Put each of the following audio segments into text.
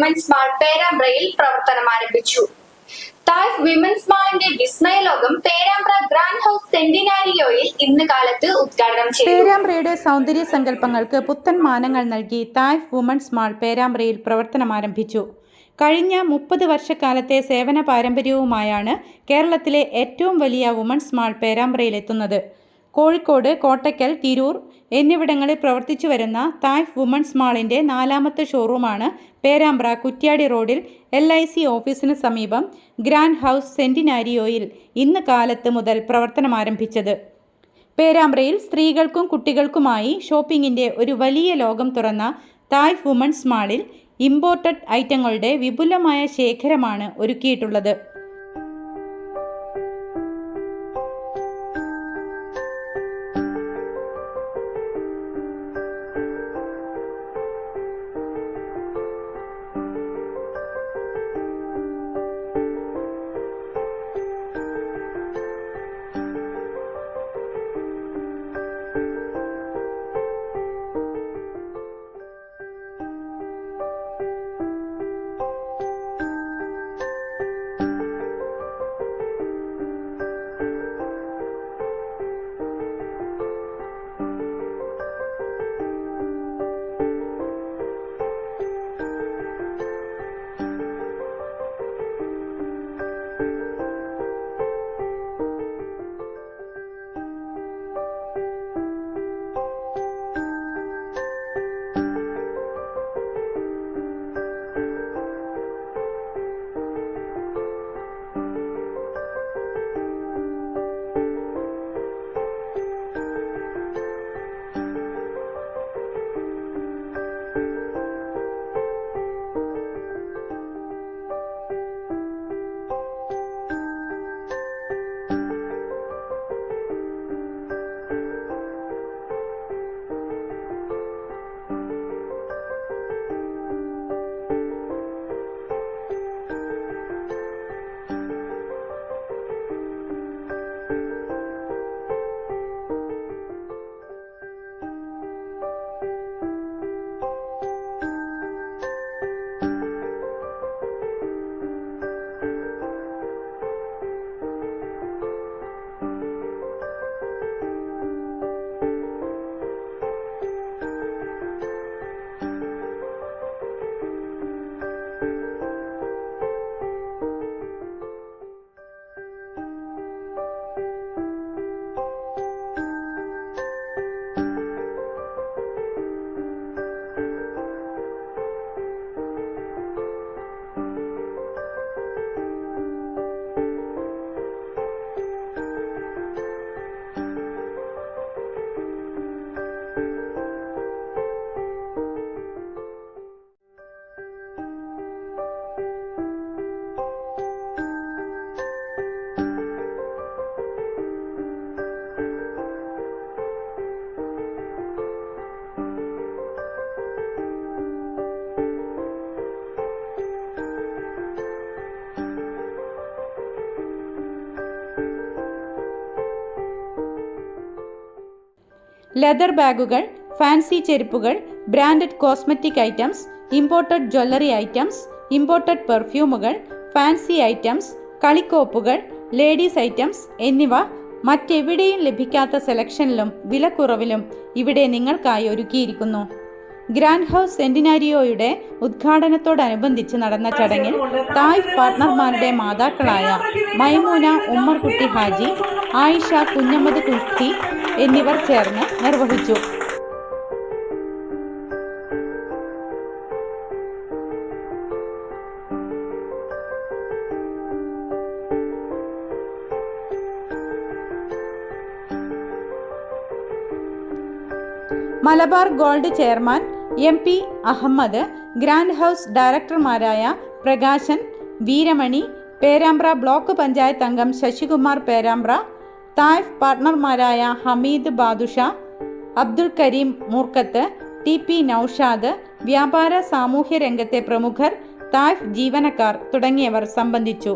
Women's mall പേരാമ്പ്രയിൽ പ്രവർത്തനം ആരംഭിച്ചു. Taif women's മാളിന്റെ വിസ്മയ ലോകം പേരാമ്പ്ര ഗ്രാൻഡ് ഹൗസ് സെന്റിനാരിയോയിൽ ഇന്ന് കാലത്ത് ഉദ്ഘാടനം ചെയ്തു. പേരാമ്പ്രയുടെ സൗന്ദര്യ സങ്കല്പങ്ങൾക്ക് പുത്തൻ മാനങ്ങൾ നൽകി തായ്ഫ് വുമൻസ് മാൾ പേരാമ്പ്രയിൽ പ്രവർത്തനം ആരംഭിച്ചു. കഴിഞ്ഞ മുപ്പത് വർഷക്കാലത്തെ സേവന പാരമ്പര്യവുമായാണ് കേരളത്തിലെ ഏറ്റവും വലിയ വുമൺസ് മാൾ പേരാമ്പ്രയിലെത്തുന്നത് കോഴിക്കോട് കോട്ടയ്ക്കൽ തിരൂർ എന്നിവിടങ്ങളിൽ പ്രവർത്തിച്ചു വരുന്ന തായ് വുമൺസ് മാളിന്റെ നാലാമത്തെ ഷോറൂമാണ് പേരാമ്പ്ര കുറ്റ്യാടി റോഡിൽ എൽ ഐ സി ഓഫീസിന് സമീപം ഗ്രാൻഡ് ഹൗസ് സെന്റിനാരിയോയിൽ ഇന്ന് കാലത്ത് മുതൽ പ്രവർത്തനം ആരംഭിച്ചത്. പേരാമ്പ്രയിൽ സ്ത്രീകൾക്കും കുട്ടികൾക്കുമായി ഷോപ്പിങ്ങിന്റെ ഒരു വലിയ ലോകം തുറന്ന തായ് വുമൺസ് മാളിൽ ഇമ്പോർട്ടഡ് ഐറ്റങ്ങളുടെ വിപുലമായ ശേഖരമാണ് ഒരുക്കിയിട്ടുള്ളത്. ലെതർ ബാഗുകൾ ഫാൻസി ചെരുപ്പുകൾ branded cosmetic items imported jewellery items imported പെർഫ്യൂമുകൾ fancy items കളിക്കോപ്പുകൾ ലേഡീസ് ഐറ്റംസ് എന്നിവ മറ്റെവിടെയും ലഭിക്കാത്ത സെലക്ഷനിലും വിലക്കുറവിലും ഇവിടെ നിങ്ങൾക്കായി ഒരുക്കിയിരിക്കുന്നു. ഗ്രാൻഡ് ഹൗസ് സെന്റിനാരിയോയുടെ ഉദ്ഘാടനത്തോടനുബന്ധിച്ച് നടന്ന ചടങ്ങിൽ തായ് പാർട്ണർമാരുടെ മാതാക്കളായ മൈമൂന ഉമ്മർകുട്ടി ഹാജി ആയിഷ കുഞ്ഞമ്മദ് കുട്ടി എന്നിവർ ചേർന്ന് നിർവഹിച്ചു. Malabar gold chairman M P Ahmed grand house ഡയറക്ടർമാരായ Prakashan Veeramani Perambra block panchayat അംഗം ശശികുമാർ പേരാമ്പ്ര തായ്ഫ് പാർട്ണർമാരായ ഹമീദ് ബാദുഷ അബ്ദുൾ കരീം മൂർക്കത്ത് ടി പി നൌഷാദ് വ്യാപാര സാമൂഹ്യ രംഗത്തെ പ്രമുഖർ തായ്ഫ് ജീവനക്കാർ തുടങ്ങിയവർ സംബന്ധിച്ചു.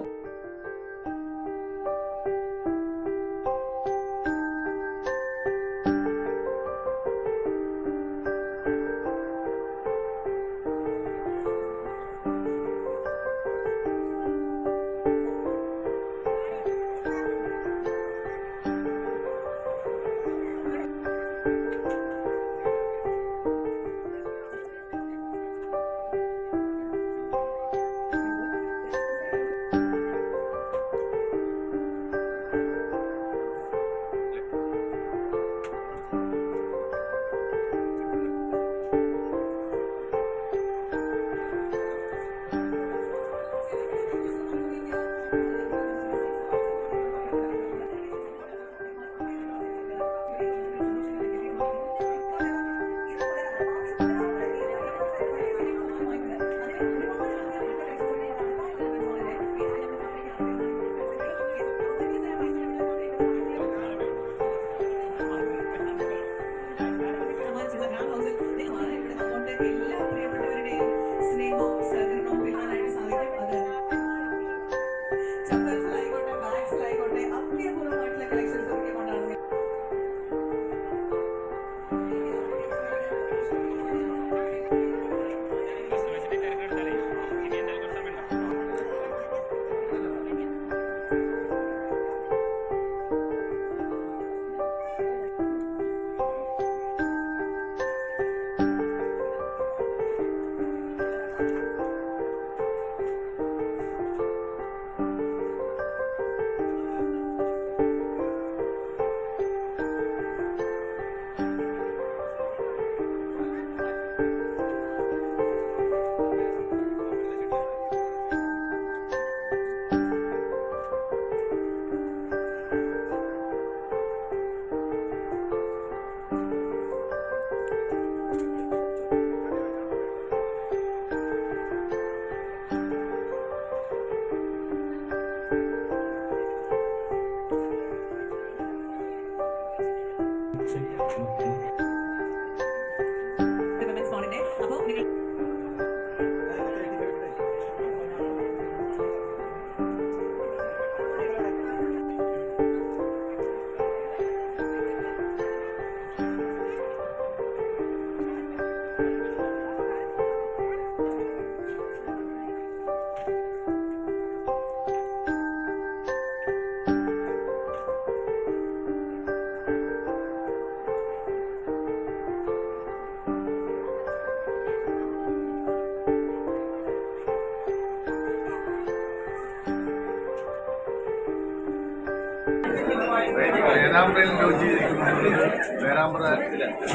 പേരാമ്പ്രയിൽ ജോലി ചെയ്തിരിക്കുന്നത് പേരാമ്പ്ര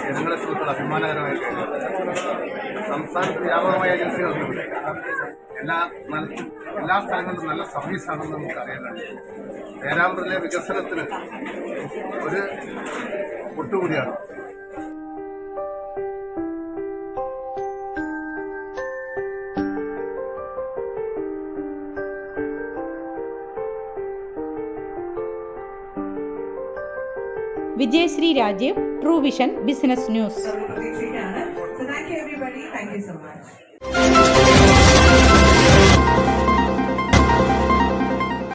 ജനങ്ങളെ സുഹൃത്തുക്കൾ അഭിമാനകരമായ സംസ്ഥാനത്ത് വ്യാപകമായ ഏജൻസികളുണ്ട് എല്ലാ നല്ല എല്ലാ സ്ഥലങ്ങളിലും നല്ല സർവീസാണെന്ന് നമുക്ക് അറിയാനുണ്ട് പേരാമ്പ്രയിലെ വികസനത്തിന് ഒരു ഒട്ടുകൂടിയാണ്. Vijayashree Rajeev true vision business news